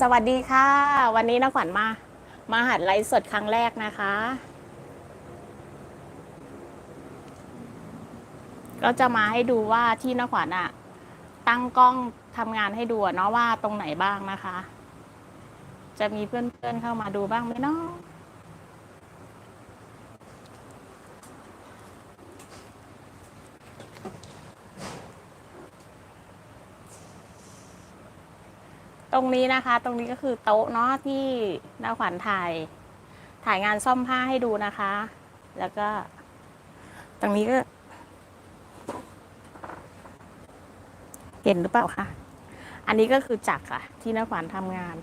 สวัสดีค่ะ วันนี้นักขวัญมา มาหัดไลฟ์สดครั้งแรกนะคะ ก็จะมาให้ดูว่าที่นักขวัญอะตั้งกล้องทำงานให้ดูเนาะว่าตรงไหนบ้างนะคะ จะมีเพื่อนๆเข้ามาดูบ้างไหมเนาะ ตรงนี้นะคะ ตรงนี้ก็คือโต๊ะเนาะที่นักขวัญถ่าย ถ่ายงานซ่อมผ้าให้ดูนะคะ แล้วก็ ตรงนี้ก็ เห็นหรือเปล่าคะอันนี้ก็คือจักรค่ะ ที่นักขวัญทำงาน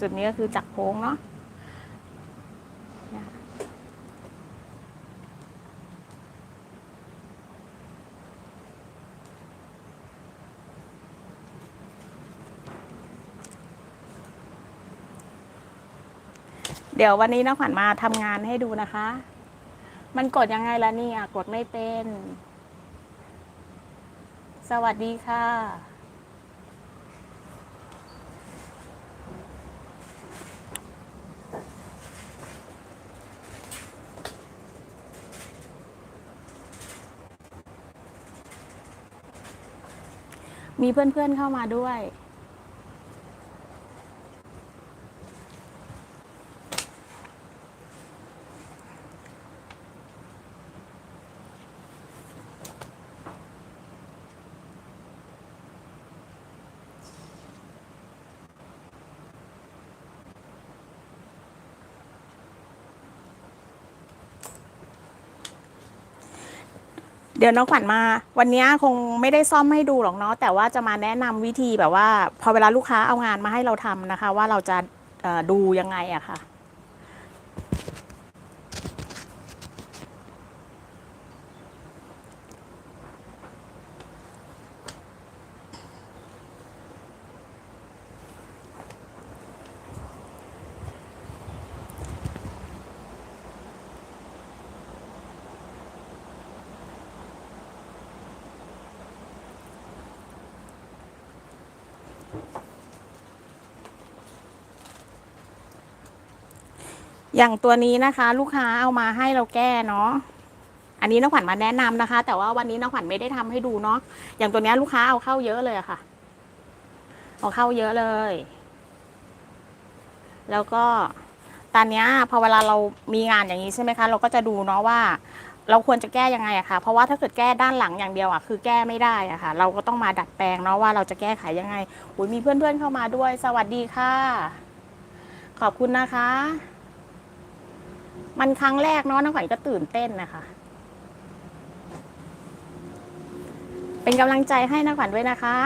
จุดนี้ก็คือจักรโค้งเนาะ เดี๋ยววันนี้นักขวัญมาทำงานให้ดูนะคะ มันกดยังไงล่ะเนี่ย กดไม่เป็น สวัสดีค่ะ มีเพื่อนๆเข้ามาด้วย ดี๋ยวน้องขวัญมา วันนี้คงไม่ได้ซ่อมให้ดูหรอกเนาะแต่ว่าจะมาแนะนำวิธีแบบว่า พอเวลาลูกค้าเอางานมาให้เราทำนะคะ ว่าเราจะดูยังไงอะค่ะ อย่างตัวนี้นะคะ ลูกค้าเอามาให้เราแก้เนาะอันนี้น้องขวัญมาแนะนำนะคะ แต่ว่าวันนี้น้องขวัญไม่ได้ทำให้ดูเนาะอย่างตัวนี้ลูกค้าเอาเข้าเยอะเลยอะค่ะ เอาเข้าเยอะเลย แล้วก็ตอนนี้พอเวลาเรามีงานอย่างนี้ใช่ไหมคะ เราก็จะดูเนาะว่า เราควรจะแก้ยังไงอะค่ะ เพราะว่าถ้าเกิดแก้ด้านหลังอย่างเดียวอะคือแก้ไม่ได้อะค่ะ เราก็ต้องมาดัดแปลงเนาะว่าเราจะแก้ไขยังไงอุยมีเพื่อนๆเข้ามาด้วย สวัสดีค่ะ ขอบคุณนะคะ มันครั้งแรกเนาะน้องขวัญก็ตื่นเต้นนะคะ เป็นกำลังใจให้น้องขวัญด้วยนะคะ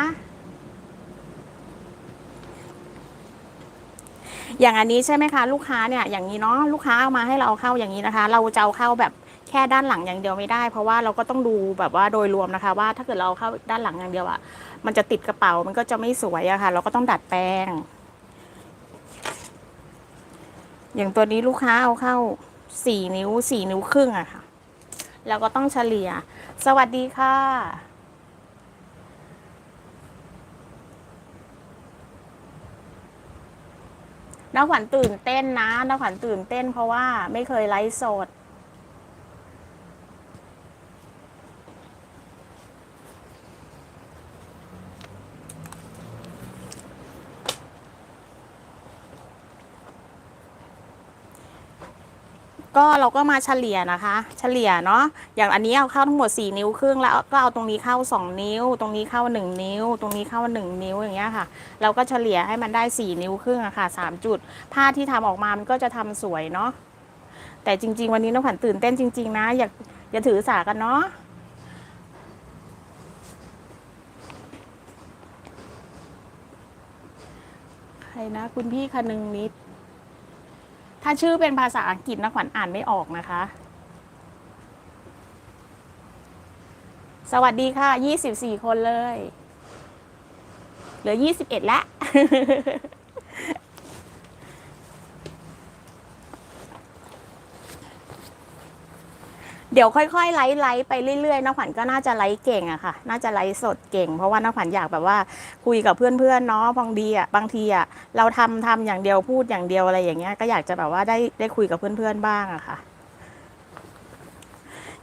อย่างอันนี้ใช่ไหมคะลูกค้าเนี่ยอย่างนี้เนาะลูกค้าเอามาให้เราเข้าอย่างนี้นะคะ เราจะเอาเข้าแบบแค่ด้านหลังอย่างเดียวไม่ได้ เพราะว่าเราก็ต้องดูแบบว่าโดยรวมนะคะ ว่าถ้าเกิดเราเข้าด้านหลังอย่างเดียวอะมันจะติดกระเป๋ามันก็จะไม่สวยอะค่ะ เราก็ต้องดัดแปลง อย่างตัวนี้ลูกค้าเอาเข้าสี่นิ้วสี่นิ้วครึ่งอะค่ะ แล้วก็ต้องเฉลี่ย สวัสดีค่ะน้าขวัญตื่นเต้นนะน้าขวัญตื่นเต้นเพราะว่าไม่เคยไลฟ์สด ก็เราก็มาเฉลี่ยนะคะ เฉลี่ยเนาะอย่างอันนี้เอาเข้าทั้งหมด 4 นิ้วครึ่งแล้วก็เอาตรงนี้เข้า 2 นิ้ว ตรงนี้เข้า 1 นิ้ว ตรงนี้เข้า 1 นิ้วอย่างเงี้ยค่ะ เราก็เฉลี่ยให้มันได้ 4 นิ้วครึ่งอะค่ะ 3 จุด ผ้าที่ทำออกมามันก็จะทำสวยเนาะแต่จริง ๆ วันนี้น้องขวัญตื่นเต้นจริง ๆ นะ อย่าอย่าถือสากันเนาะใครนะ คุณพี่คนึงนิด ถ้าชื่อเป็นภาษาอังกฤษนะขวัญอ่านไม่ออกนะคะ สวัสดีค่ะ 24 คนเลย เหลือ 21 แล้ว เดี๋ยวค่อยๆไลฟ์ไลฟ์ไปเรื่อยๆน้องขวัญก็น่าจะไลฟ์เก่งอะค่ะ น่าจะไลฟ์สดเก่ง เพราะว่าน้องขวัญอยากแบบว่าคุยกับเพื่อนๆเนาะบางทีอะบางทีอะเราทำทำอย่างเดียวพูดอย่างเดียวอะไรอย่างเงี้ยก็อยากจะแบบว่าได้ได้คุยกับเพื่อนๆบ้างอะค่ะ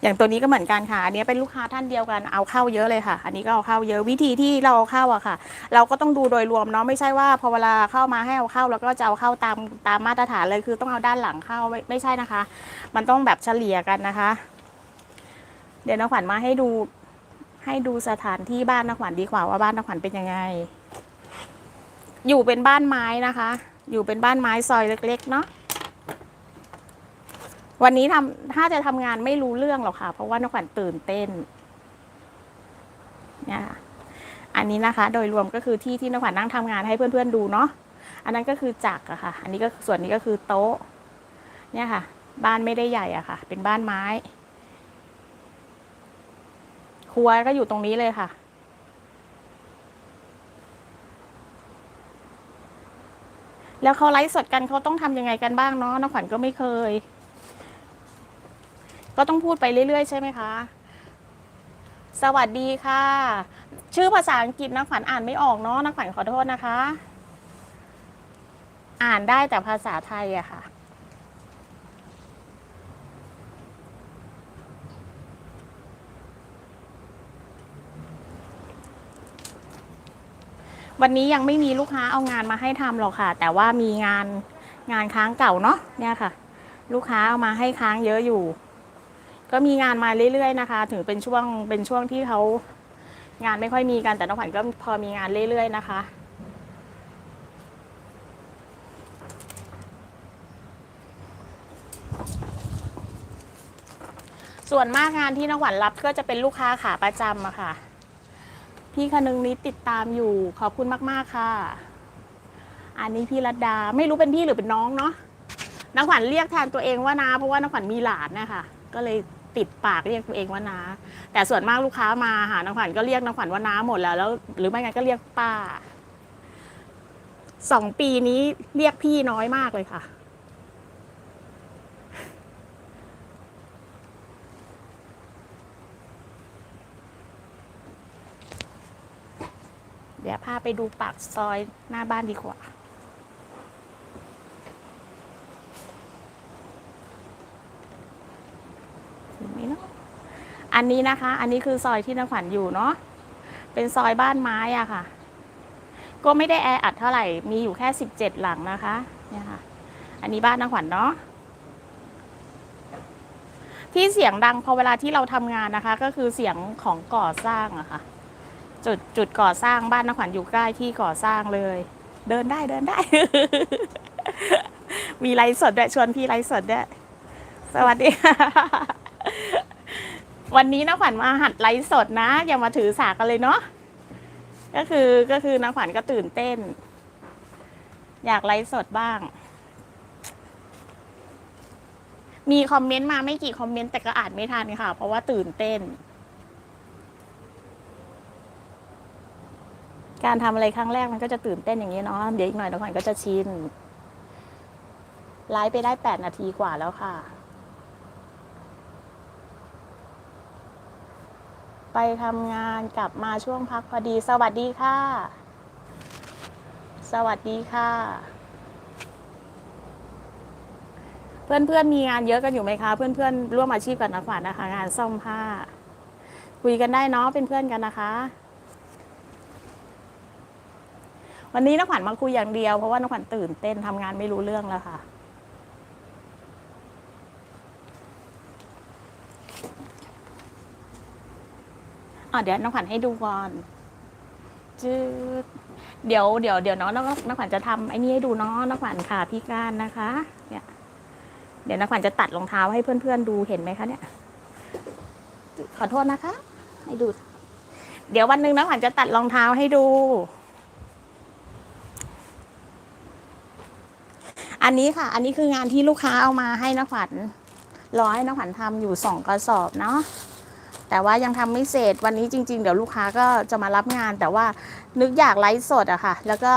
อย่างตัวนี้ก็เหมือนกันค่ะอันนี้เป็นลูกค้าท่านเดียวกันเอาเข้าเยอะเลยค่ะ อันนี้ก็เอาเข้าเยอะวิธีที่เราเอาเข้าอะค่ะ เราก็ต้องดูโดยรวมเนาะไม่ใช่ว่าพอเวลาเข้ามาให้เอาเข้าแล้วก็จะเอาเข้าตามตามมาตรฐานเลยคือต้องเอาด้านหลังเข้าไม่ไม่ใช่นะคะ มันต้องแบบเฉลี่ยกันนะคะ เดี๋ยวนักขวัญมาให้ดูให้ดูสถานที่บ้านนักขวัญดีกว่าว่าบ้านนักขวัญเป็นยังไง อยู่เป็นบ้านไม้นะคะ อยู่เป็นบ้านไม้ซอยเล็กๆเนาะวันนี้ทำถ้าจะทำงานไม่รู้เรื่องหรอกค่ะ เพราะว่านักขวัญตื่นเต้นเนี่ยค่ะอันนี้นะคะ โดยรวมก็คือที่ที่นักขวัญนั่งทำงานให้เพื่อนๆดูเนาะอันนั้นก็คือจักรอะค่ะ อันนี้ก็ส่วนนี้ก็คือโต๊ะ เนี่ยค่ะ บ้านไม่ได้ใหญ่อะค่ะ เป็นบ้านไม้ รัวก็อยู่ตรงนี้เลยค่ะแล้วเขาไลฟ์สดกันเขาต้องทำยังไงกันบ้างเนาะน้องขวัญก็ไม่เคย ก็ต้องพูดไปเรื่อยๆ ใช่ไหมคะ สวัสดีค่ะ ชื่อภาษาอังกฤษนักขวัญอ่านไม่ออกเนาะนักขวัญขอโทษนะคะ อ่านได้แต่ภาษาไทยอะค่ะ วันนี้ยังไม่มีลูกค้าเอางานมาให้ทำหรอกค่ะ แต่ว่ามีงานงานค้างเก่าเนาะเนี่ยค่ะ ลูกค้าเอามาให้ค้างเยอะอยู่ ก็มีงานมาเรื่อยๆนะคะ ถึงเป็นช่วงเป็นช่วงที่เขางานไม่ค่อยมีกันแต่น้องขวัญก็พอมีงานเรื่อยๆนะคะส่วนมากงานที่น้องขวัญรับก็จะเป็นลูกค้าขาประจำอะค่ะ พี่คนึงนี้ติดตามอยู่ ขอบคุณมาก ๆ ค่ะ อันนี้พี่รัตดาไม่รู้เป็นพี่หรือเป็นน้องเนาะน้องขวัญเรียกแทนตัวเองว่านาเพราะว่าน้องขวัญมีหลานนะคะก็เลยติดปากเรียกตัวเองว่านาแต่ส่วนมากลูกค้ามาหาน้องขวัญก็เรียกน้องขวัญว่านาหมดแล้วแล้วหรือไม่งั้นก็เรียกป้าสองปีนี้เรียกพี่น้อยมากเลยค่ะ ดี๋ยวพาไปดูปากซอยหน้าบ้านดีกว่าเห็นไหมเนาะอันนี้นะคะ อันนี้คือซอยที่นขวัญอยู่เนาะ เป็นซอยบ้านไม้อะค่ะ ก็ไม่ได้แออัดเท่าไหร่ มีอยู่แค่สิบเจ็ดหลังนะคะ เนี่ยค่ะ อันนี้บ้านนขวัญเนาะที่เสียงดังพอเวลาที่เราทำงานนะคะ ก็คือเสียงของก่อสร้างอะค่ะ จุดจุดก่อสร้างบ้านนขวัญอยู่ใกล้ที่ก่อสร้างเลย เดินได้เดินได้ มีไลฟ์สดด้วยชวนพี่ไลฟ์สดด้วยสวัสดีวันนี้นขวัญมาหัดไลฟ์สดนะอย่ามาถือสากันเลยเนาะก็คือก็คือนขวัญก็ตื่นเต้น อยากไลฟ์สดบ้าง มีคอมเมนต์มาไม่กี่คอมเมนต์แต่ก็อ่านไม่ทันค่ะ เพราะว่าตื่นเต้น การทำอะไรครั้งแรกมันก็จะตื่นเต้นอย่างนี้เนาะเดี๋ยวอีกหน่อยน้องขวัญก็จะชินไลฟ์ไปได้แปดนาทีกว่าแล้วค่ะ ไปทำงานกลับมาช่วงพักพอดี สวัสดีค่ะ สวัสดีค่ะ เพื่อนๆมีงานเยอะกันอยู่ไหมคะ เพื่อนๆร่วมอาชีพกับนักขวัญนะคะ งานซ่อมผ้า คุยกันได้เนาะเป็นเพื่อนกันนะคะ วันนี้นักขวัญมาคุยอย่างเดียวเพราะว่านักขวัญตื่นเต้นทำงานไม่รู้เรื่องแล้วค่ะ อะเดี๋ยวน้องขวัญให้ดูก่อนจืดเดี๋ยวเดี๋ยวเดี๋ยวน้องน้องน้องขวัญจะทำไอ้นี่ให้ดูเนาะน้องขวัญค่ะพี่ก้ารนะคะ เนี่ย เดี๋ยวน้องขวัญจะตัดรองเท้าให้เพื่อนๆดูเห็นไหมคะเนี่ย ขอโทษนะคะ ให้ดู เดี๋ยววันหนึ่งน้องขวัญจะตัดรองเท้าให้ดู อันนี้ค่ะ อันนี้คืองานที่ลูกค้าเอามาให้นักขวัญรอให้นักขวัญทำอยู่สองกระสอบเนาะแต่ว่ายังทำไม่เสร็จวันนี้จริง ๆ เดี๋ยวลูกค้าก็จะมารับงาน แต่ว่านึกอยากไลฟ์สดอะค่ะ แล้วก็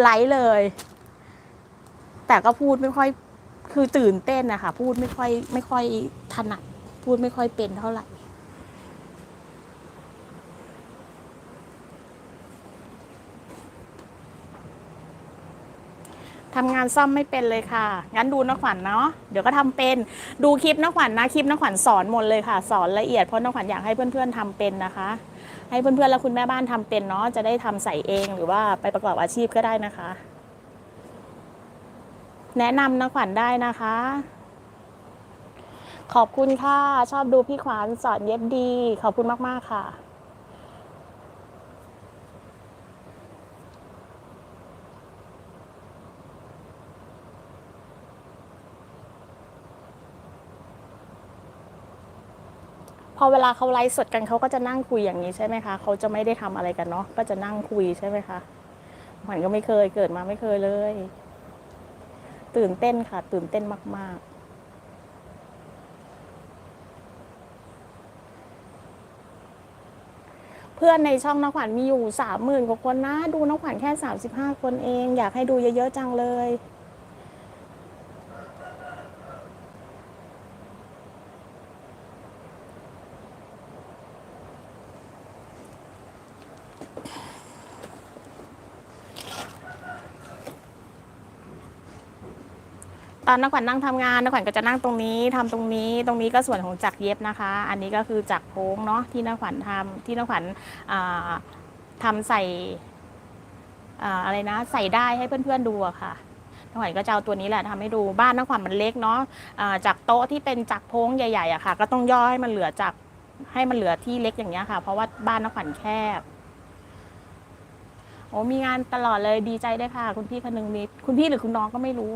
ไลฟ์เลย แต่ก็พูดไม่ค่อยคือตื่นเต้นอะค่ะพูดไม่ค่อยไม่ค่อยถนัดพูดไม่ค่อยเป็นเท่าไหร่ ทำงานซ่อมไม่เป็นเลยค่ะ งั้นดูนักขวัญเนาะ เดี๋ยวก็ทำเป็น ดูคลิปนักขวัญนะ คลิปนักขวัญสอนหมดเลยค่ะ สอนละเอียด เพราะนักขวัญอยากให้เพื่อนๆทำเป็นนะคะ ให้เพื่อนๆและคุณแม่บ้านทำเป็นเนาะ จะได้ทำใส่เองหรือว่าไปประกอบอาชีพก็ได้นะคะ แนะนำนักขวัญได้นะคะ ขอบคุณค่ะ ชอบดูพี่ขวัญสอนเย็บดี ขอบคุณมากๆค่ะ พอเวลาเขาไลฟ์สดกันเขาก็จะนั่งคุยอย่างนี้ใช่ไหมคะเขาจะไม่ได้ทำอะไรกันเนาะก็จะนั่งคุยใช่ไหมคะขวัญก็ไม่เคยเกิดมาไม่เคยเลย ตื่นเต้นค่ะ ตื่นเต้นมากๆเพื่อนในช่องน้องขวัญมีอยู่สามหมื่นกว่าคนนะ ดูน้องขวัญแค่สามสิบห้าคนเอง อยากให้ดูเยอะๆจังเลย ตอนนักขวัญนั่งทำงานนักขวัญก็จะนั่งตรงนี้ทำตรงนี้ตรงนี้ก็ส่วนของจักเย็บนะคะ อันนี้ก็คือจักโค้งเนาะที่นักขวัญทำที่นักขวัญอ่าทำใส่อะไรนะ ใส่ได้ให้เพื่อนๆดูอะค่ะนักขวัญก็จะเอาตัวนี้แหละทำให้ดูบ้านนักขวัญมันเล็กเนาะจากโต๊ะที่เป็นจักโค้งใหญ่ๆอะค่ะ ก็ต้องย่อให้มันเหลือจักให้มันเหลือที่เล็กอย่างเงี้ยค่ะ เพราะว่าบ้านนักขวัญแคบโอ้มีงานตลอดเลยดีใจได้วยค่ะ คุณพี่คนนึงมีคุณพี่หรือคุณน้องก็ไม่รู้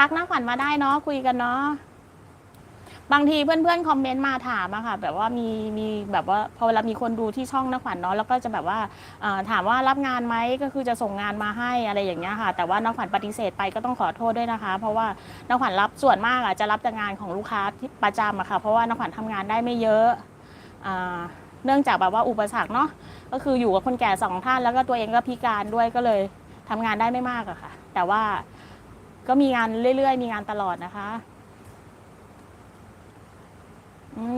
ทักนักขวัญมาได้เนาะคุยกันเนาะบางทีเพื่อนๆคอมเมนต์มาถามอะค่ะ แบบว่ามีมีแบบว่าพอเวลามีคนดูที่ช่องนักขวัญเนาะแล้วก็จะแบบว่าถามว่ารับงานไหมก็คือจะส่งงานมาให้อะไรอย่างเงี้ยค่ะ แต่ว่านักขวัญปฏิเสธไปก็ต้องขอโทษด้วยนะคะ เพราะว่านักขวัญรับส่วนมากอะจะรับแต่งานของลูกค้าที่ประจำอะค่ะ เพราะว่านักขวัญทำงานได้ไม่เยอะเนื่องจากแบบว่าอุปสรรคเนาะก็คืออยู่กับคนแก่สองท่านแล้วก็ตัวเองก็พิการด้วยก็เลยทำงานได้ไม่มากอะค่ะ แต่ว่า ก็มีงานเรื่อยๆ มีงานตลอดนะคะ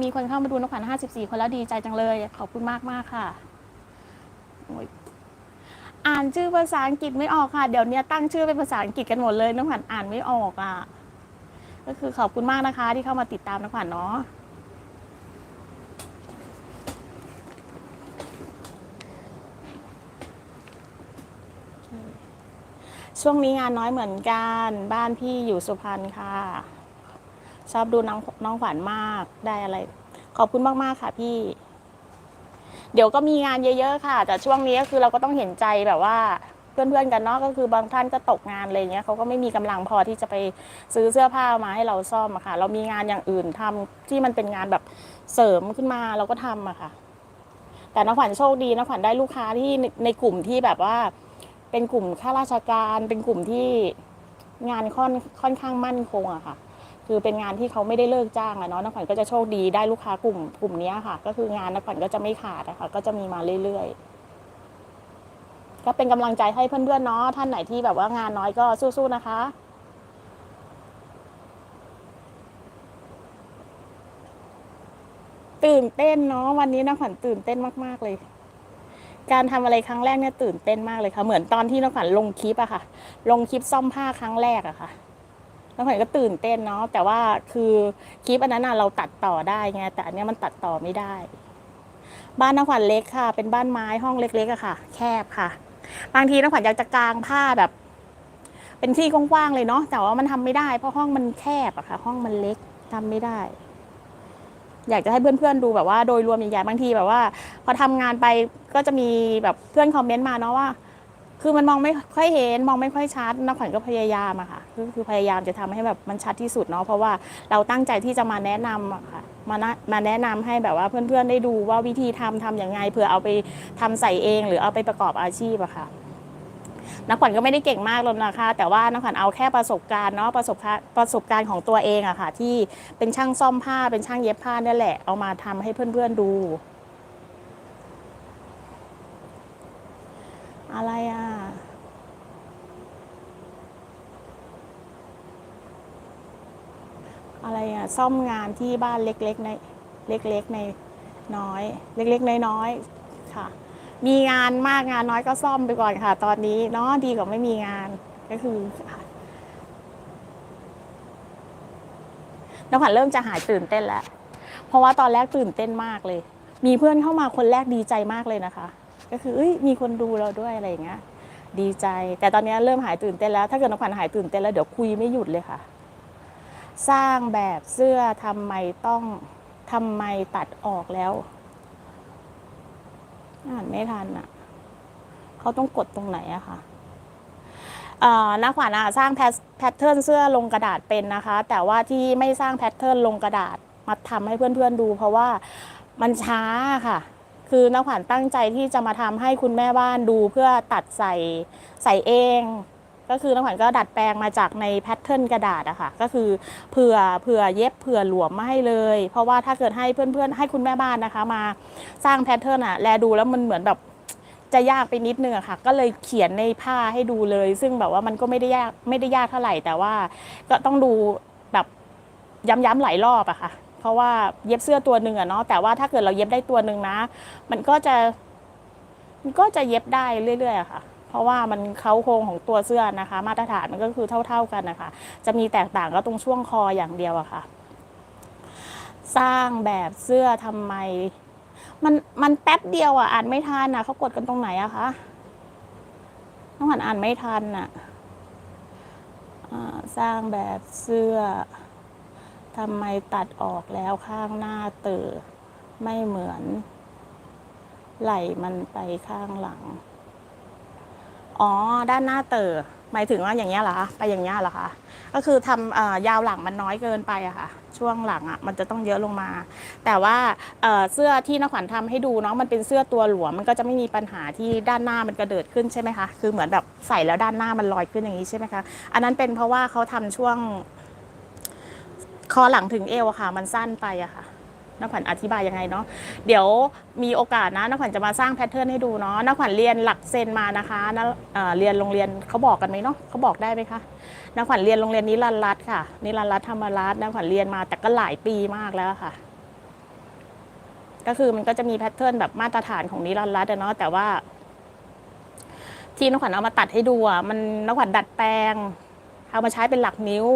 มีคนเข้ามาดูนกขวัญ54คนแล้วดีใจจังเลย ขอบคุณมากมากๆค่ะ อ่านชื่อภาษาอังกฤษไม่ออกค่ะ เดี๋ยวนี้ตั้งชื่อเป็นภาษาอังกฤษกันหมดเลยนกขวัญอ่านไม่ออกอะ ก็คือขอบคุณมากนะคะ ที่เข้ามาติดตามนกขวัญเนาะ ช่วงนี้งานน้อยเหมือนกัน บ้านพี่อยู่สุพรรณค่ะ ชอบดูน้องน้องขวัญมากได้อะไร ขอบคุณมาก ๆ ค่ะพี่ เดี๋ยวก็มีงานเยอะๆค่ะ แต่ช่วงนี้ก็คือเราก็ต้องเห็นใจแบบว่าเพื่อนๆกันเนาะก็คือบางท่านก็ตกงานอะไรเงี้ยเขาก็ไม่มีกำลังพอที่จะไปซื้อเสื้อผ้ามาให้เราซ่อมอะค่ะ เรามีงานอย่างอื่นทำที่มันเป็นงานแบบเสริมขึ้นมาเราก็ทำอะค่ะ แต่น้องขวัญโชคดีน้องขวัญได้ลูกค้าที่ในในกลุ่มที่แบบว่า เป็นกลุ่มข้าราชการ เป็นกลุ่มที่งานค่อนค่อนข้างมั่นคงอะค่ะ คือเป็นงานที่เขาไม่ได้เลิกจ้างอะเนาะนักขวัญก็จะโชคดีได้ลูกค้ากลุ่มกลุ่มนี้ค่ะ ก็คืองานนักขวัญก็จะไม่ขาดนะคะก็จะมีมาเรื่อยๆก็เป็นกำลังใจให้เพื่อนๆเนาะท่านไหนที่แบบว่างานน้อยก็สู้ๆนะคะตื่นเต้นเนาะวันนี้นักขวัญตื่นเต้นมาก ๆ เลย การทำอะไรครั้งแรกเนี่ยตื่นเต้นมากเลยค่ะ เหมือนตอนที่นักขวัญลงคลิปอะค่ะ ลงคลิปซ่อมผ้าครั้งแรกอะค่ะนักขวัญก็ตื่นเต้นเนาะแต่ว่าคือคลิปอันนั้นอะเราตัดต่อได้ไงแต่อันนี้มันตัดต่อไม่ได้ บ้านนักขวัญเล็กค่ะ เป็นบ้านไม้ห้องเล็กๆอะค่ะ แคบค่ะ บางทีนักขวัญอยากจะกางผ้าแบบ เป็นที่กว้างๆเลยเนาะแต่ว่ามันทำไม่ได้ เพราะห้องมันแคบอะค่ะ ห้องมันเล็กทำไม่ได้อยากจะให้เพื่อนๆดูแบบว่าโดยรวมใหญ่ๆบางทีแบบว่า พอทำงานไป ก็จะมีแบบเพื่อนคอมเมนต์มาเนาะว่า คือมันมองไม่ค่อยเห็นมองไม่ค่อยชัดนักขวัญก็พยายามอะค่ะคือคือพยายามจะทำให้แบบมันชัดที่สุดเนาะเพราะว่าเราตั้งใจที่จะมาแนะนำอะค่ะมานะมาแนะนำให้แบบว่าเพื่อนๆได้ดูว่าวิธีทำทำอย่างไงเผื่อเอาไปทำใส่เอง หรือเอาไปประกอบอาชีพอะค่ะนักขวัญก็ไม่ได้เก่งมากหรอกนะคะ แต่ว่านักขวัญเอาแค่ประสบการณ์เนาะประสบการณ์ประสบการณ์ของตัวเองอะค่ะ ที่เป็นช่างซ่อมผ้าเป็นช่างเย็บผ้านี่แหละเอามาทำให้เพื่อนๆดู อะไรอะ อะไรอะ ซ่อมงานที่บ้านเล็กๆในเล็กๆในน้อย เล็กๆน้อยๆค่ะ มีงานมากงานน้อยก็ซ่อมไปก่อนค่ะ ตอนนี้เนาะดีกว่าไม่มีงานก็คือน้ำผันเริ่มจะหายตื่นเต้นแล้ว เพราะว่าตอนแรกตื่นเต้นมากเลย มีเพื่อนเข้ามาคนแรกดีใจมากเลยนะคะ ก็คืออยมีคนดูเราด้วยอะไรอย่างเงี้ยดีใจ แต่ตอนนี้เริ่มหายตื่นเต้นแล้ว ถ้าเกิดน้องขวัญหายตื่นเต้นแล้วเดี๋ยวคุยไม่หยุดเลยค่ะ สร้างแบบเสื้อทำไมต้องทำไมตัดออกแล้วอ่านไม่ทันอะเขาต้องกดตรงไหนอะคะเอ่อนักขวัญอะสร้างแพทแพทเทิร์นเสื้อลงกระดาษเป็นนะคะ แต่ว่าที่ไม่สร้างแพทเทิร์นลงกระดาษมาทำให้เพื่อนๆดู เพราะว่ามันช้าค่ะ คือนักขวัญตั้งใจที่จะมาทำให้คุณแม่บ้านดูเพื่อตัดใส่ใส่เอง ก็คือนักขวัญก็ดัดแปลงมาจากในแพทเทิร์นกระดาษอะค่ะก็คือเผื่อเผื่อเย็บเผื่อหลวมมาให้เลย เพราะว่าถ้าเกิดให้เพื่อนๆให้คุณแม่บ้านนะคะ มาสร้างแพทเทิร์นอะแลดูแล้วมันเหมือนแบบจะยากไปนิดนึงอะค่ะ ก็เลยเขียนในผ้าให้ดูเลย ซึ่งแบบว่ามันก็ไม่ได้ยากไม่ได้ยากเท่าไหร่แต่ว่าก็ต้องดูแบบย้ำๆหลายรอบอะค่ะ เพราะว่าเย็บเสื้อตัวหนึ่งอะเนาะแต่ว่าถ้าเกิดเราเย็บได้ตัวหนึ่งนะ มันก็จะมันก็จะเย็บได้เรื่อยๆค่ะ เพราะว่ามันเขาโครงของตัวเสื้อนะคะ มาตรฐานมันก็คือเท่า ๆกันนะคะ จะมีแตกต่างก็ตรงช่วงคออย่างเดียวอะค่ะ สร้างแบบเสื้อทำไม มันมันแป๊บเดียวอะอ่านไม่ทันอะเขากดกันตรงไหนอะคะน้องหันอ่านไม่ทันอะอ่าสร้างแบบเสื้อ ทำไมตัดออกแล้วข้างหน้าเตอไม่เหมือน ไหล่มันไปข้างหลัง อ๋อ ด้านหน้าเตอหมายถึงว่าอย่างเงี้ยเหรอคะไปอย่างเงี้ยเหรอคะก็คือทำอ่อยาวหลังมันน้อยเกินไปอะค่ะ ช่วงหลังอะมันจะต้องเยอะลงมา แต่ว่าเเสื้อที่นักขวัญทำให้ดูเนาะมันเป็นเสื้อตัวหลวมมันก็จะไม่มีปัญหาที่ด้านหน้ามันกระเดิดขึ้นใช่ไหมคะคือเหมือนแบบใส่แล้วด้านหน้ามันลอยขึ้นอย่างนี้ใช่ไหมคะอันนั้นเป็นเพราะว่าเขาทำช่วง คอหลังถึงเอวอะค่ะ มันสั้นไปอะค่ะนักขวัญอธิบายยังไงเนาะเดี๋ยวมีโอกาสนะนักขวัญจะมาสร้างแพทเทิร์นให้ดูเนาะนักขวัญเรียนหลักเซนมานะคะนะเอ่อเรียนโรงเรียนเขาบอกกันไหมเนาะเขาบอกได้ไหมคะนักขวัญเรียนโรงเรียนนิรันดร์รัตค่ะนิรันดร์รัตธรรมรัตน์นักขวัญเรียนมาแต่ก็หลายปีมากแล้วค่ะ ก็คือมันก็จะมีแพทเทิร์นแบบมาตรฐานของนิรันดร์รัตเนาะแต่ว่า ที่นักขวัญเอามาตัดให้ดูอะมันนักขวัญดัดแปลง เอามาใช้เป็นหลักนิ้ว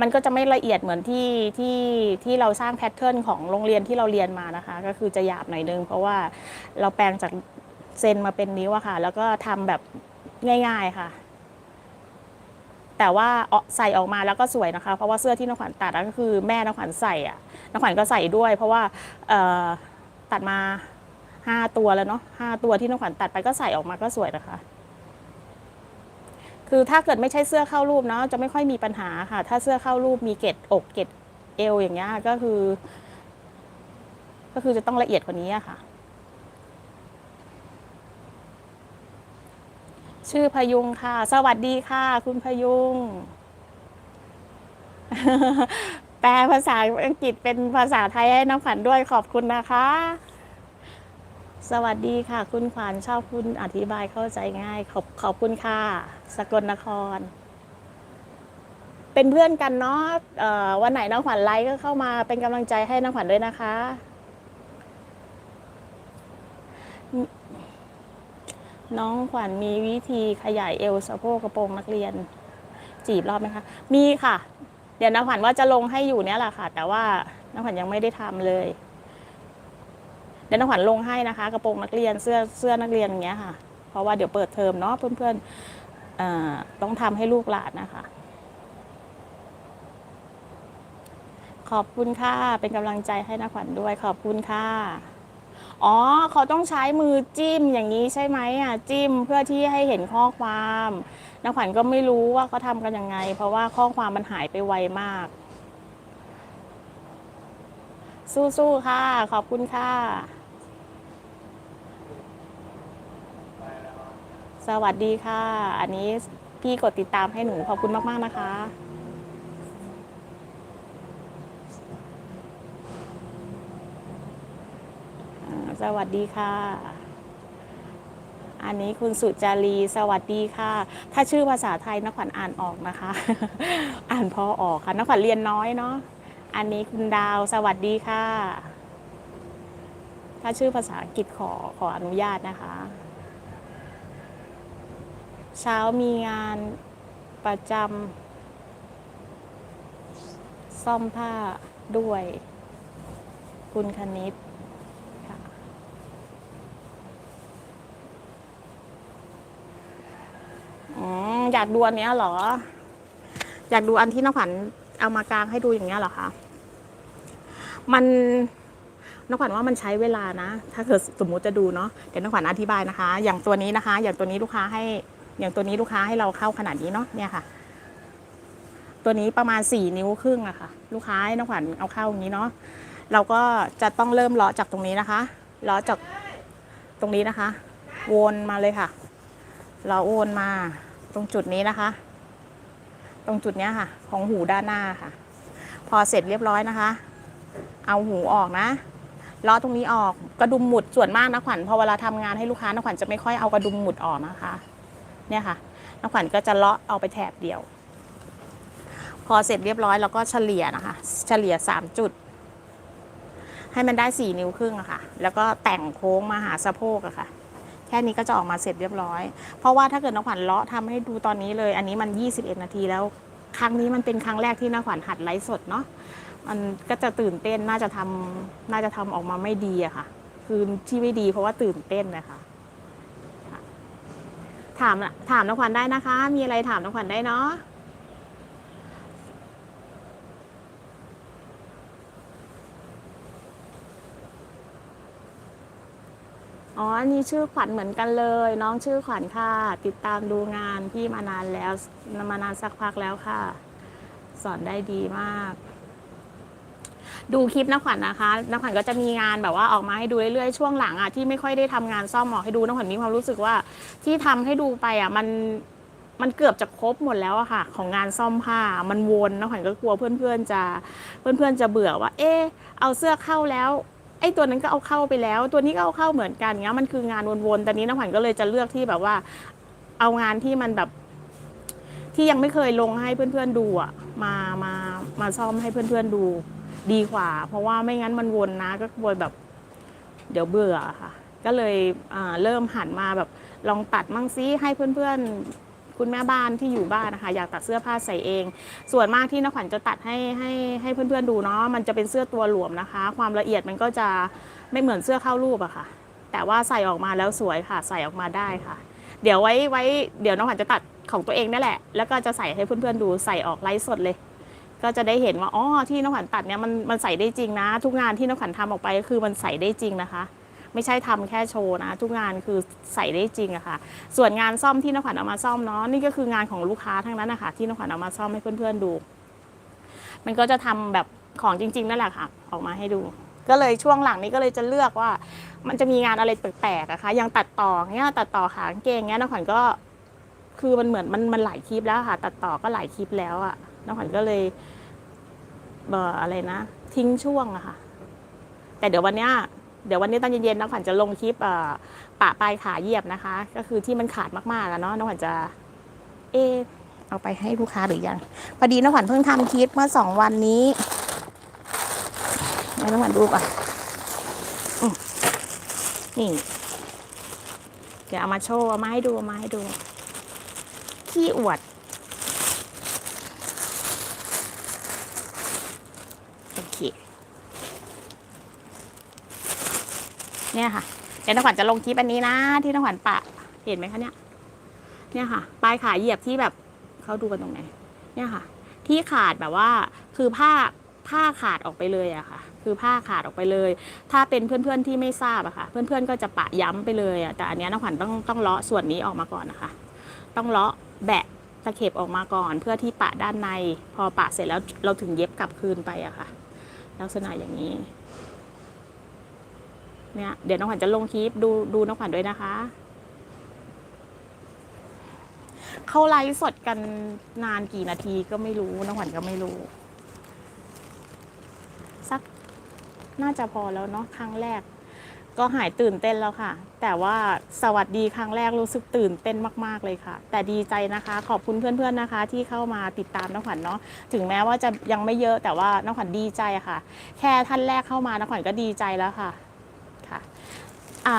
มันก็จะไม่ละเอียดเหมือนที่ที่ที่เราสร้างแพทเทิร์นของโรงเรียนที่เราเรียนมานะคะ ก็คือจะหยาบหน่อยนึง เพราะว่าเราแปลงจากเซนมาเป็นนิ้วอะค่ะ แล้วก็ทำแบบง่าย ๆค่ะ แต่ว่าเอาใส่ออกมาแล้วก็สวยนะคะ เพราะว่าเสื้อที่นักขวัญตัดก็คือแม่นักขวัญใส่อะนักขวัญก็ใส่ด้วย เพราะว่าเอ่อตัดมาห้าตัวแล้วเนาะห้าตัวที่นักขวัญตัดไปก็ใส่ออกมาก็สวยนะคะ คือถ้าเกิดไม่ใช่เสื้อเข้ารูปเนาะจะไม่ค่อยมีปัญหาค่ะ ถ้าเสื้อเข้ารูปมีเกล็ดอกเกล็ดเอวอย่างเงี้ยก็คือ ก็คือจะต้องละเอียดกว่านี้ค่ะ ชื่อพยุงค่ะ สวัสดีค่ะ คุณพยุง แปลภาษาอังกฤษเป็นภาษาไทยให้น้องขวัญด้วยขอบคุณนะคะ สวัสดีค่ะ คุณขวัญชอบคุณอธิบายเข้าใจง่าย ขอบขอบคุณค่ะ สกลนคร เป็นเพื่อนกันเนาะวันไหนน้องขวัญไลฟ์ก็เข้ามาเป็นกำลังใจให้น้องขวัญด้วยนะคะ น้องขวัญมีวิธีขยายเอวสะโพกกระโปรงนักเรียน จีบรอบไหมคะ มีค่ะ เดี๋ยวน้องขวัญว่าจะลงให้อยู่เนี้ยแหละค่ะ แต่ว่าน้องขวัญยังไม่ได้ทำเลยเดี๋ยวน้องขวัญลงให้นะคะ กระโปรงนักเรียนเสื้อเสื้อนักเรียนอย่างเงี้ยค่ะ เพราะว่าเดี๋ยวเปิดเทอมเนาะเพื่อนๆ ต้องทำให้ลูกหลานนะคะ ขอบคุณค่ะ เป็นกำลังใจให้นะขวัญด้วย ขอบคุณค่ะ อ๋อ เขาต้องใช้มือจิ้มอย่างนี้ใช่ไหมอะ จิ้มเพื่อที่ให้เห็นข้อความนะขวัญก็ไม่รู้ว่าเขาทำกันยังไง เพราะว่าข้อความมันหายไปไวมาก สู้ๆค่ะ ขอบคุณค่ะ สวัสดีค่ะ อันนี้พี่กดติดตามให้หนูขอบคุณมาก ๆ นะคะ สวัสดีค่ะ อันนี้คุณสุจารีสวัสดีค่ะ ถ้าชื่อภาษาไทยนักขวัญอ่านออกนะคะ อ่านพอออกค่ะนักขวัญเรียนน้อยเนาะ อันนี้คุณดาวสวัสดีค่ะ ถ้าชื่อภาษาอังกฤษขอขออนุญาตนะคะ เช้ามีงานประจำซ่อมผ้าด้วย คุณคณิตค่ะอยากดูอันนี้เหรอ อยากดูอันที่น้องขวัญเอามากางให้ดูอย่างเงี้ยเหรอคะ มันน้องขวัญว่ามันใช้เวลานะ ถ้าเกิดสมมุติจะดูเนาะ เดี๋ยวน้องขวัญอธิบายนะคะ อย่างตัวนี้นะคะ อย่างตัวนี้ลูกค้าให้ อย่างตัวนี้ลูกค้าให้เราเข้าขนาดนี้เนาะเนี่ยค่ะ ตัวนี้ประมาณสี่นิ้วครึ่งอะค่ะ ลูกค้าให้น้องขวัญเอาเข้าอย่างนี้เนาะเราก็จะต้องเริ่มเลาะจากตรงนี้นะคะเลาะจากตรงนี้นะคะ วนมาเลยค่ะ เราโอนมาตรงจุดนี้นะคะ ตรงจุดเนี้ยค่ะ ของหูด้านหน้าค่ะ พอเสร็จเรียบร้อยนะคะ เอาหูออกนะลาะตรงนี้ออกกระดุมหมุดส่วนมากนะขวัญพอเวลาทำงานให้ลูกค้านะขวัญจะไม่ค่อยเอากระดุมหมุดออกนะคะ เนี่ยค่ะนะขวัญก็จะเลาะเอาไปแถบเดียว พอเสร็จเรียบร้อยเราก็เฉลี่ยนะคะ เฉลี่ยสามจุด ให้มันได้สี่นิ้วครึ่งอะค่ะ แล้วก็แต่งโค้งมาหาสะโพกอะค่ะแค่นี้ก็จะออกมาเสร็จเรียบร้อย เพราะว่าถ้าเกิดน้องขวัญเลาะทำให้ดูตอนนี้เลย อันนี้มัน 21 นาทีแล้ว ครั้งนี้มันเป็นครั้งแรกที่น้องขวัญหัดไลฟ์สดเนาะ มันก็จะตื่นเต้น น่าจะทำน่าจะทำออกมาไม่ดีอะค่ะ คือที่ไม่ดีเพราะว่าตื่นเต้นนะคะ ถามถามน้องขวัญได้นะคะ มีอะไรถามน้องขวัญได้เนาะอ๋ออันนี้ชื่อขวัญเหมือนกันเลย น้องชื่อขวัญค่ะ ติดตามดูงานพี่มานานแล้ว มานานสักพักแล้วค่ะ สอนได้ดีมาก ดูคลิปนักขวัญนะคะนักขวัญก็จะมีงานแบบว่าออกมาให้ดูเรื่อยๆช่วงหลังอะที่ไม่ค่อยได้ทำงานซ่อมออกให้ดูนักขวัญมีความรู้สึกว่าที่ทำให้ดูไปอะมันมันเกือบจะครบหมดแล้วอะค่ะ ของงานซ่อมผ้ามันวนนักขวัญก็กลัวเพื่อนๆจะเพื่อนๆจะเบื่อว่า เออเอาเสื้อเข้าแล้วไอ้ตัวนั้นก็เอาเข้าไปแล้ว ตัวนี้ก็เอาเข้าเหมือนกันเงี้ยมันคืองานวนๆแต่นี้น้ำขวัญก็เลยจะเลือกที่แบบว่า เอางานที่มันแบบ ที่ยังไม่เคยลงให้เพื่อนๆดูอะมามามาซ่อมให้เพื่อนๆดู ดีกว่า เพราะว่าไม่งั้นมันวนนะก็กลัวแบบเดี๋ยวเบื่อค่ะ ก็เลยเริ่มหันมาแบบลองตัดมั่งซิให้เพื่อนๆ คุณแม่บ้านที่อยู่บ้านนะคะ อยากตัดเสื้อผ้าใส่เอง ส่วนมากที่นักขวัญจะตัดให้ให้ให้เพื่อนๆดูเนาะมันจะเป็นเสื้อตัวหลวมนะคะ ความละเอียดมันก็จะไม่เหมือนเสื้อเข้ารูปอะค่ะ แต่ว่าใส่ออกมาแล้วสวยค่ะ ใส่ออกมาได้ค่ะ เดี๋ยวไว้ไว้เดี๋ยวน้องขวัญจะตัดของตัวเองนั่นแหละ แล้วก็จะใส่ให้เพื่อนๆดูใส่ออกไลฟ์สดเลย ก็จะได้เห็นว่าอ๋อที่น้องขวัญตัดเนี่ยมันมันใส่ได้จริงนะ ทุกงานที่น้องขวัญทำออกไปก็คือมันใส่ได้จริงนะคะ ไม่ใช่ทำแค่โชว์นะ ทุกงานคือใส่ได้จริงอะค่ะ ส่วนงานซ่อมที่น้องขวัญเอามาซ่อมเนาะนี่ก็คืองานของลูกค้าทั้งนั้นนะคะที่น้องขวัญเอามาซ่อมให้เพื่อนๆดู มันก็จะทำแบบของจริง ๆนั่นแหละค่ะ ออกมาให้ดู ก็เลยช่วงหลังนี้ก็เลยจะเลือกว่า มันจะมีงานอะไรแปลกๆอะคะอย่างตัดต่อเนี้ยตัดต่อขางเกงเนี้ยน้องขวัญก็คือมันเหมือนมันมันหลายคลิปแล้วค่ะ ตัดต่อก็หลายคลิปแล้วอะน้องขวัญก็เลย อะไรนะ ทิ้งช่วงอะค่ะ แต่เดี๋ยววันเนี้ยเดี๋ยววันนี้ตอนเย็นๆน้องขวัญจะลงคลิปปะปลายขาเหยียบนะคะ ก็คือที่มันขาดมากๆอะเนาะน้องขวัญจะ เออเอาไปให้ลูกค้าหรือยังพอดีน้องขวัญเพิ่งทำคลิปเมื่อสองวันนี้ให้น้องขวัญดูก่อนนี่เดี๋ยวเอามาโชว์เอามาให้ดูเอามาให้ดู ขี้อวด โอเค เนี่ยค่ะเดี๋ยวน้องขวัญจะลงคลิปอันนี้นะ ที่น้องขวัญปะเห็นไหมคะเนี่ย เนี่ยค่ะ ปลายขาเหยียบที่แบบเขาดูกันตรงไหน เนี่ยค่ะ ที่ขาดแบบว่าคือผ้าผ้าขาดออกไปเลยอะค่ะ คือผ้าขาดออกไปเลย ถ้าเป็นเพื่อนๆที่ไม่ทราบอะค่ะ เพื่อนๆก็จะปะย้ำไปเลยอะแต่อันเนี้ยน้องขวัญต้องต้องเลาะส่วนนี้ออกมาก่อนนะคะ ต้องเลาะแบะตะเข็บออกมาก่อน เพื่อที่ปะด้านใน พอปะเสร็จแล้วเราถึงเย็บกลับคืนไปอะค่ะ ลักษณะอย่างนี้ เนี่ยเดี๋ยวน้องขวัญจะลงคลิปดูดูน้องขวัญด้วยนะคะ เขาไลฟ์สดกันนานกี่นาทีก็ไม่รู้น้องขวัญก็ไม่รู้ สักน่าจะพอแล้วเนาะครั้งแรก ก็หายตื่นเต้นแล้วค่ะ แต่ว่าสวัสดีครั้งแรกรู้สึกตื่นเต้นมากๆเลยค่ะ แต่ดีใจนะคะ ขอบคุณเพื่อนๆนะคะ ที่เข้ามาติดตามน้องขวัญเนาะถึงแม้ว่าจะยังไม่เยอะแต่ว่าน้องขวัญดีใจค่ะ แค่ท่านแรกเข้ามาน้องขวัญก็ดีใจแล้วค่ะ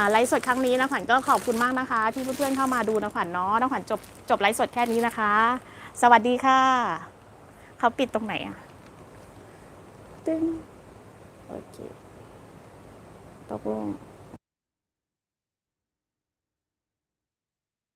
ไลฟ์สดครั้งนี้นะขวัญก็ขอบคุณมากนะคะ ที่เพื่อนๆเข้ามาดูนะขวัญเนาะนะขวัญจบจบไลฟ์สดแค่นี้นะคะ สวัสดีค่ะ เขาปิดตรงไหนอะตึ้งโอเคตกลง